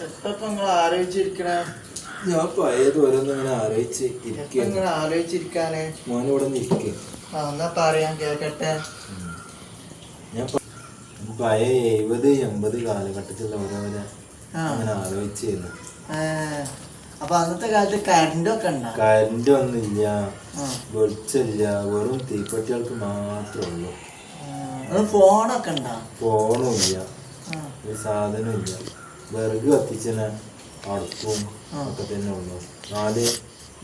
എത്തപ്പോ നിങ്ങൾ ആലോചിച്ചിരിക്കണേ? ഞാൻ പഴയത് ഓരോന്നും ഇങ്ങനെ ആലോചിച്ച് എപ്പോ ഇരിക്കുകയാണ് നിങ്ങൾ ആലോചിച്ചിരിക്കാന്? മോൻ ഇവിടെ നിൽക്കുക ആ എന്നാ പറയാൻ കേക്കട്ടെ ഞാൻ പ- പഴയ എഴുപത് എൺപത് കാലഘട്ടത്തിലുള്ള ഓരോരോ ആ. അങ്ങനെ ആലോചിച്ചിരുന്നു ഏ, അപ്പൊ അന്നത്തെ കാലത്ത് കറണ്ടും ഒക്കെ ഉണ്ടാ? കറണ്ട് ഒന്നുമില്ല ആ. വെളിച്ചമില്ല വെറും തീപ്പെട്ടികൾക്ക് മാത്രമേ ഉള്ളൂ. ഫോണൊക്കെ ഉണ്ടാ? ഇല്ല. ആ. ഒരു വിറക് കത്തിച്ചന അടുപ്പും ഒക്കെ തന്നെ ഉള്ളു. നാല്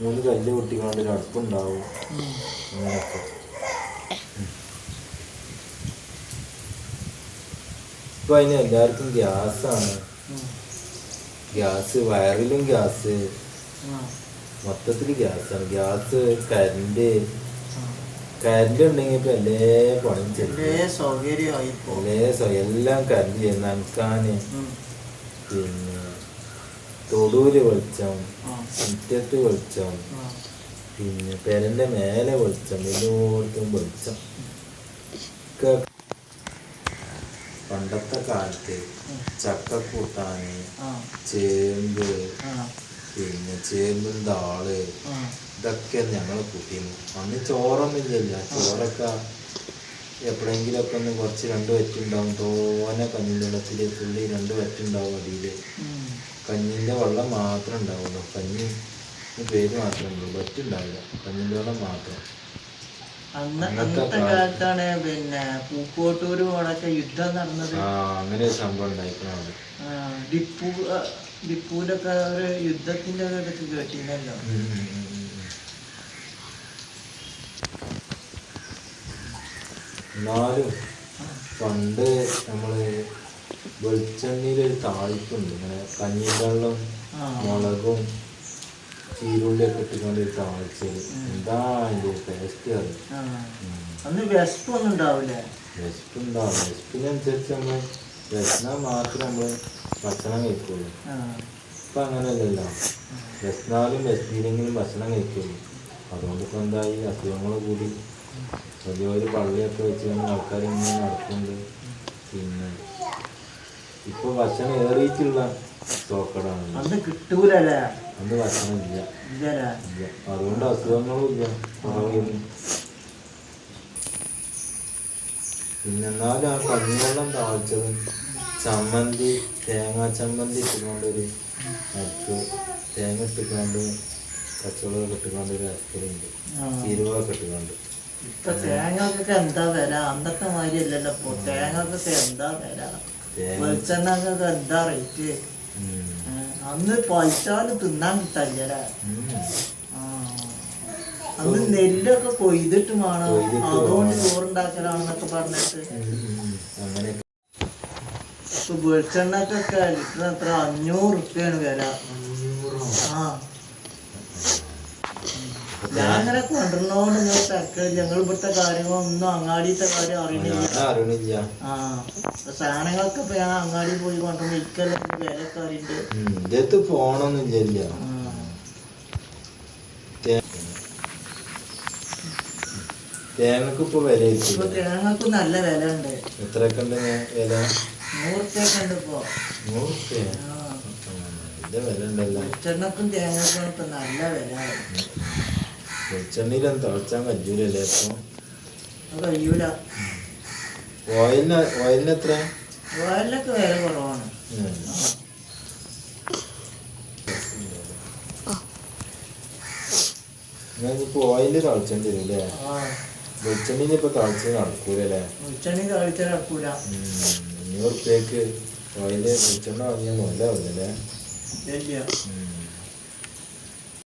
മൂന്ന് കല്ല് പൊട്ടിക്കൊണ്ട് ഒരു അടുപ്പുണ്ടാവും. അങ്ങനെയൊക്കെ. ഇപ്പൊ അതിന് എല്ലാവർക്കും ഗ്യാസാണ്. Gas വയറിലും gas. മൊത്തത്തിൽ ഗ്യാസാണ്. Gas current. കരണ്ട് ഉണ്ടെങ്കിൽ ഇപ്പൊ എല്ലാ പണിയും ചെയ്യും. എല്ലാ കരണ്ട് ചെയ്യും നനക്കാന്. പിന്നെ തൊടൂര് വെളിച്ചം മുറ്റത്ത് വെളിച്ചം പിന്നെ പെരന്റെ മേലെ വെളിച്ചം എല്ലായിടത്തും വെളിച്ചം. ഒക്കെ പണ്ടത്തെ കാലത്ത് ഉം. ചക്ക കൂട്ടാന് ആ. ചേമ്പ് പിന്നെ ചേമ്പും താൾ ആ. ഇതൊക്കെ ഞങ്ങൾ കൂട്ടിയിരുന്നു അന്ന് ചോറൊന്നും ഇല്ലല്ല. ചോറൊക്കെ എപ്പോഴെങ്കിലൊക്കെ ഒന്ന് കുറച്ച് രണ്ട് വറ്റുണ്ടാവും. തോനെ കഞ്ഞിന്റെ വെള്ളത്തിൽ തുള്ളി രണ്ട് വറ്റുണ്ടാവും അടിയിൽ. കഞ്ഞിന്റെ വെള്ളം മാത്രമേ ഉണ്ടാവുള്ളൂ. കഞ്ഞി പേര് മാത്രമേ ഉള്ളൂ. വറ്റുണ്ടാവില്ല. കഞ്ഞിന്റെ വെള്ളം മാത്രം. അന്നത്തെ കാലത്താണ് പിന്നെ യുദ്ധം നടന്നത്. അങ്ങനെ ഒരു സംഭവം ആ, ടിപ്പു ഒരു യുദ്ധത്തിന്റെ ഒക്കെ എന്നാലും പണ്ട് നമ്മൾ വെളിച്ചെണ്ണയിൽ ഒരു താളിപ്പുണ്ട്. ഇങ്ങനെ കഞ്ഞിവെള്ളം ആ. മുളകും ചീരുള്ളിയൊക്കെ ഇട്ടുകൊണ്ട് താളിച്ചത് എന്താ അതിന്റെ ടേസ്റ്റ് അത്? ആ. അന്ന് വിശപ്പൊന്നും ഉണ്ടാവില്ലേ വിശപ്പുണ്ടാവും. വിശപ്പിനനുസരിച്ച് നമ്മൾ വിശന്നാൽ മാത്രം നമ്മൾ ഭക്ഷണം കഴിക്കുള്ളൂ. ഇപ്പൊ ഇപ്പം അങ്ങനെയല്ലല്ലോ. വിശന്നാലും വിശന്നില്ലെങ്കിലും ഭക്ഷണം കഴിക്കുള്ളൂ. അതുകൊണ്ട് ഇപ്പം എന്തായി? അസുഖങ്ങൾ കൂടി. വലിയൊരു പള്ളിയൊക്കെ വെച്ച് കഴിഞ്ഞാൽ ആൾക്കാർ ഇങ്ങനെ നടക്കുന്നുണ്ട്. പിന്നെ ഇപ്പൊ ഭക്ഷണം ഏറിയിട്ടുള്ള സ്റ്റോക്കടാണ് അന്ന് കിട്ടൂലല്ലേ? അന്ന് ഭക്ഷണം ഇല്ല. ഇല്ല. അതുകൊണ്ട് അസുഖങ്ങളും ഇല്ല. പിന്നെ എന്നാലും ആ കഞ്ഞിവെള്ളം താഴ്ച്ചതും ചമ്മന്തി തേങ്ങാ ചമ്മന്തി ഇട്ടുകൊണ്ടൊരു അരക്ക് തേങ്ങ ഇട്ടുകൊണ്ട് കച്ചവടം ഇട്ടുകൊണ്ട് ഒരു അരക്കലുണ്ട്. ആ. ചീരുവൊക്കെ ഇട്ടുകൊണ്ട്. ഇപ്പൊ തേങ്ങക്കൊക്കെ എന്താ വില? അന്നത്തെ മാതിരി അല്ലല്ലോ ഇപ്പൊ. തേങ്ങക്കൊക്കെ എന്താ വില? വെളിച്ചെണ്ണക്കൊക്കെ എന്താ റേറ്റ് അന്ന് പൈസാൽ തിന്നാൻ കിട്ടല്ലേ. അന്ന് നെല്ലൊക്കെ കൊയ്തിട്ട് വേണം. അതുകൊണ്ട്. ചോറുണ്ടാക്കലാണെന്നൊക്കെ പറഞ്ഞിട്ട്. ഇപ്പൊ വെളിച്ചെണ്ണക്കൊക്കെ ലിറ്റർ എത്ര? അഞ്ഞൂറ് റുപ്യാണ് വില. ആ. ഞാൻ അങ്ങനെ കൊണ്ടുവരണോണ്ട് നിങ്ങൾ തിരക്കില്ല ഞങ്ങൾ ഇവിടുത്തെ കാര്യങ്ങളൊന്നും അങ്ങാടിത്തെ കാര്യം അറിയണില്ല. ഞാൻ അറിയണില്ല. ആ സാധനങ്ങളൊക്കെ ഇപ്പൊ ഞാൻ അങ്ങാടി പോയി കൊണ്ടുവന്ന് ഇക്കെല്ലാം വിലയൊക്കെ അറിയണ്ട്. ഇതത്ത് ആ. തേങ്ങക്ക് ഇപ്പൊ വില ഇപ്പൊ തേങ്ങക്ക് നല്ല വില ഉണ്ട് എത്രയൊക്കെ ഉണ്ട് വില? നൂറുപ്യൊക്കെ ഉണ്ട് ഇപ്പൊ. നൂറുപ്യ? വില ഉണ്ടല്ലോ. വെളിച്ചെണ്ണക്കും തേങ്ങക്കും ഇപ്പൊ നല്ല വില വെളിച്ചെണ്ണയിലൊന്നും തിളച്ചാൻ കഴിയൂലല്ലേ ഇപ്പൊ അത് കഴിയൂല ഓയിലിന് ഓയിലിന് എത്ര ഓയിലൊക്കെ വില കുറവാണ്. ഞാനിപ്പോ ഓയിൽ തിളച്ചേണ്ടി വരും അല്ലേ വെളിച്ചെണ്ണയിൽ ഇപ്പൊ തിളച്ച് നടക്കൂലല്ലേ വെളിച്ചെണ്ണി കഴിച്ചാൽ നടക്കൂല. അഞ്ഞൂറ് റുപ്യക്ക് ഓയിൽ വെളിച്ചെണ്ണ വാങ്ങിയാൽ ഉം.